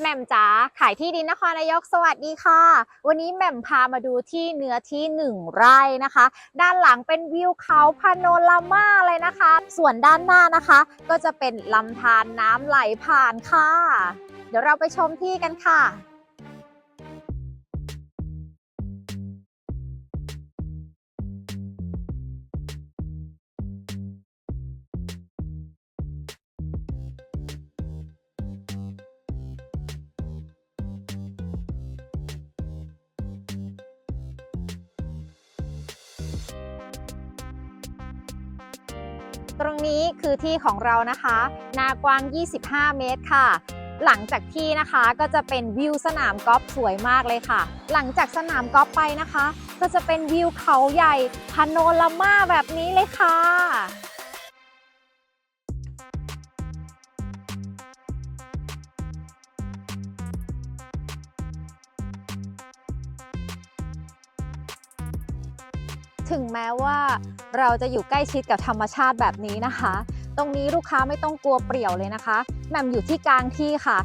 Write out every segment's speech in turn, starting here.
แหม่มจ๋าขายที่ดินนครนายกสวัสดีค่ะ วันนี้แหม่มพามาดูที่เนื้อที่หนึ่งไร่นะคะ ด้านหลังเป็นวิวเขาพาโนรามาเลยนะคะ ส่วนด้านหน้านะคะ ก็จะเป็นลำธารน้ำไหลผ่านค่ะ เดี๋ยวเราไปชมที่กันค่ะ ตรงนี้คือที่ของเรานะคะนากว้าง 25 เมตรค่ะ หลังจากที่นะคะก็จะเป็นวิวสนามกอล์ฟสวยมากเลยค่ะ หลังจากสนามกอล์ฟไปนะคะ ก็จะเป็นวิวเขาใหญ่พานโนรามาแบบนี้เลยค่ะ ถึงแม้ว่าเราจะอยู่ใกล้ชิดกับธรรมชาติแบบนี้นะคะ ตรงนี้ลูกค้าไม่ต้องกลัวเปรี่ยวเลยนะคะแหม่มอยู่ที่กลางที่ค่ะ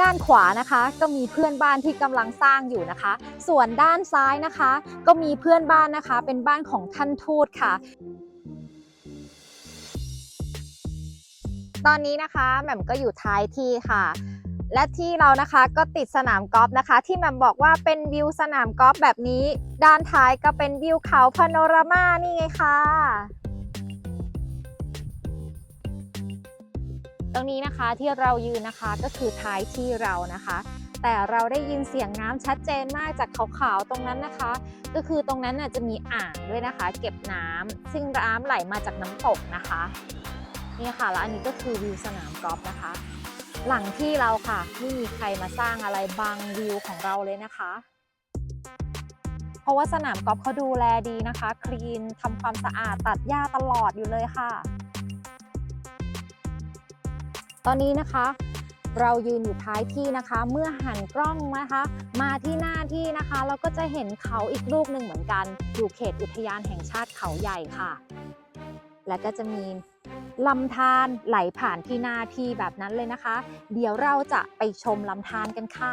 ด้านขวานะคะ ก็มีเพื่อนบ้านที่กำลังสร้างอยู่นะคะ ส่วนด้านซ้ายนะคะ ก็มีเพื่อนบ้านนะคะ เป็นบ้านของท่านทูตค่ะตอนนี้นะคะแหม่มก็อยู่ท้ายที่ค่ะ และที่เรานะคะก็ติดสนามกอล์ฟนะคะ ที่แมมบอกว่าเป็นวิวสนามกอล์ฟแบบนี้ ด้านท้ายก็เป็นวิวเขาพาโนรามานี่ไงคะตรงนี้นะคะที่เรายืนนะคะก็คือท้ายที่เรานะคะ แต่เราได้ยินเสียงน้ำชัดเจนมากจากขาวๆตรงนั้นนะคะ ก็คือตรงนั้นน่ะจะมีอ่างด้วยนะคะ เก็บน้ำซึ่งน้ำไหลมาจากน้ำตกนะคะนี่ค่ะแล้วอันนี้ก็คือวิวสนามกอล์ฟนะคะ หลังที่เราค่ะ ไม่มีใครมาสร้างอะไรบังวิวของเราเลยนะคะ เพราะว่าสนามกอล์ฟเขาดูแลดีนะคะ คลีนทำความสะอาดตัดหญ้าตลอดอยู่เลยค่ะ ตอนนี้นะคะ เรายืนอยู่ท้ายที่นะคะ เมื่อหันกล้องนะคะ มาที่หน้าที่นะคะ เราก็จะเห็นเขาอีกลูกหนึ่งเหมือนกัน อยู่เขตอุทยานแห่งชาติเขาใหญ่ค่ะ และก็จะมี ลำธารไหลผ่านที่หน้าที่แบบนั้นเลยนะคะ เดี๋ยวเราจะไปชมลำธารกันค่ะ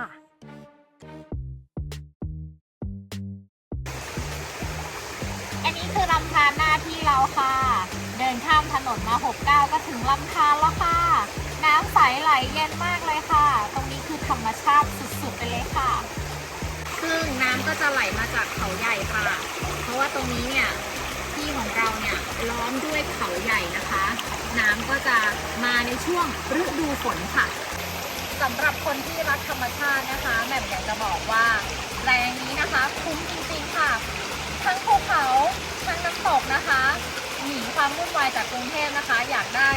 อันนี้คือลำธารหน้าที่เราค่ะ เดินข้ามถนนมา 69 ก็ถึงลำธารแล้วค่ะ น้ำใสไหลเย็นมากเลยค่ะ ตรงนี้คือธรรมชาติสุดๆไปเลยค่ะ ซึ่งน้ำก็จะไหลมาจากเขาใหญ่ค่ะ เพราะว่าตรงนี้เนี่ยที่ของเราเนี่ยล้อมด้วยเขาใหญ่นะคะน้ำก็ จะมาในช่วงฤดูฝนค่ะสำหรับคนที่รักธรรมชาตินะคะแหม่มอยากจะบอกว่าแรงนี้นะคะ คุ้มจริงๆค่ะ ทั้งภูเขาทั้งน้ำตกนะคะหนีความวุ่นวายจากกรุงเทพนะคะ อยากได้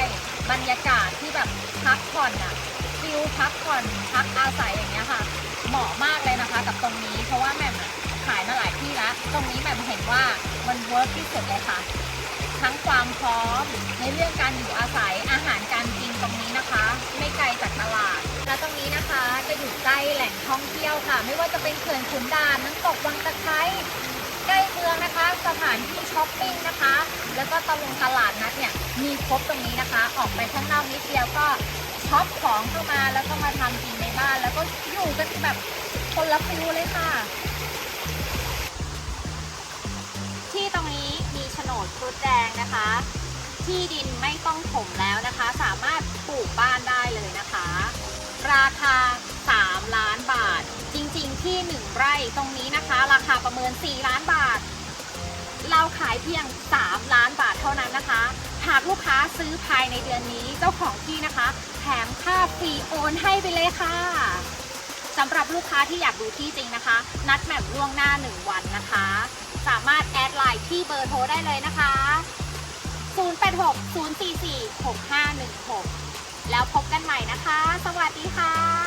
บรรยากาศที่แบบพักผ่อนอะฟิลพักผ่อนพักอาศัยอย่างเงี้ยค่ะ เหมาะมากเลยนะคะ กับตรงนี้เพราะว่าแหม่มขายมาหลายที่แล้ว ตรงนี้แหม่มเห็นว่ามันเวิร์กที่สุดเลยค่ะ ทั้งความพร้อม ในเรื่องการอยู่อาศัยอาหารการกินตรงนี้นะคะ ไม่ไกลจากตลาด และตรงนี้นะคะจะอยู่ใกล้แหล่งท่องเที่ยวค่ะ ไม่ว่าจะเป็นเขื่อนขุนด่านน้ำตกวังตะไคร้ใกล้เมืองนะคะ สถานที่ช้อปปิ้งนะคะ แล้วก็ตลงตลาดนัดเนี่ยมีครบตรงนี้นะคะ ออกไปข้างนอกนิดเดียวก็ช็อปของเข้ามาแล้วก็มาทำกินในบ้าน แล้วก็อยู่กันแบบคนละฟิวเลยค่ะ ดครุฑแดงนะคะ ที่ดินไม่ต้องถมแล้วนะคะ สามารถปลูกบ้านได้เลยนะคะ ราคา 3 ล้านบาท จริงๆที่ 1 ไร่ตรงนี้นะคะ ราคาประเมิน 4 ล้านบาท เราขายเพียง 3 ล้านบาทเท่านั้นนะคะ หากลูกค้าซื้อภายในเดือนนี้เจ้าของที่นะคะ แถมค่าฟรีโอนให้ไปเลยค่ะสำหรับลูกค้าที่อยากดูที่จริงนะคะ นัดแมปล่วงหน้า 1 วันนะคะ สามารถแอดไลน์ที่เบอร์โทรได้เลยนะคะ 086 044 6516 แล้วพบกันใหม่นะคะ สวัสดีค่ะ